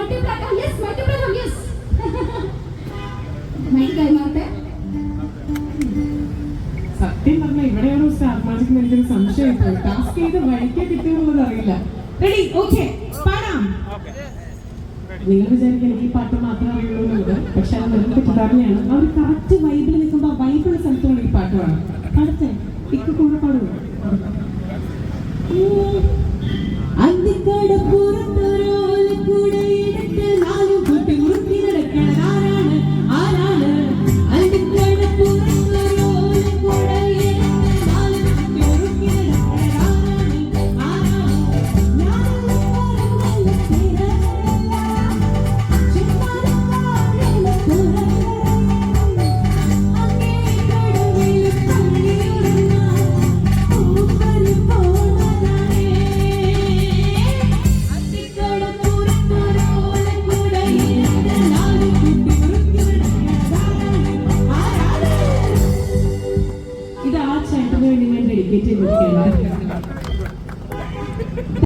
മൾട്ടിപ്ലൈക്കാം yes മൾട്ടിപ്ലൈക്കാം yes mic കൈമാറട്ടെ സത്യം പറഞ്ഞാൽ ഇവിടെയാണോ സ്റ്റാർ മാജിക് എനിക്കൊരു സംശയം ഇപ്പോൾ. ടാസ്ക് ചെയ്ത് വഴിക്ക് കിട്ടിയെന്നുള്ളത് അറിയില്ല. റെഡി ഓക്കെ പാടാം. നിങ്ങൾ വിചാരിക്കും എനിക്ക് ഈ പാട്ട് മാത്രമേ പക്ഷെ അത് വെറും തെറ്റിദ്ധാരണയാണ്. ആ ഒരു കറക്റ്റ് വൈബിൽ നിൽക്കുമ്പോൾ ആ വൈബുള്ള സ്ഥലത്തുള്ള ഈ പാട്ട് പാടും പാടത്തെ ഇക്കൂടെ പാടുമോ ആ ചേട്ടന് വേണ്ടി ഞാൻ ഡെഡിക്കേറ്റ് ചെയ്തിരിക്കുകയാണ്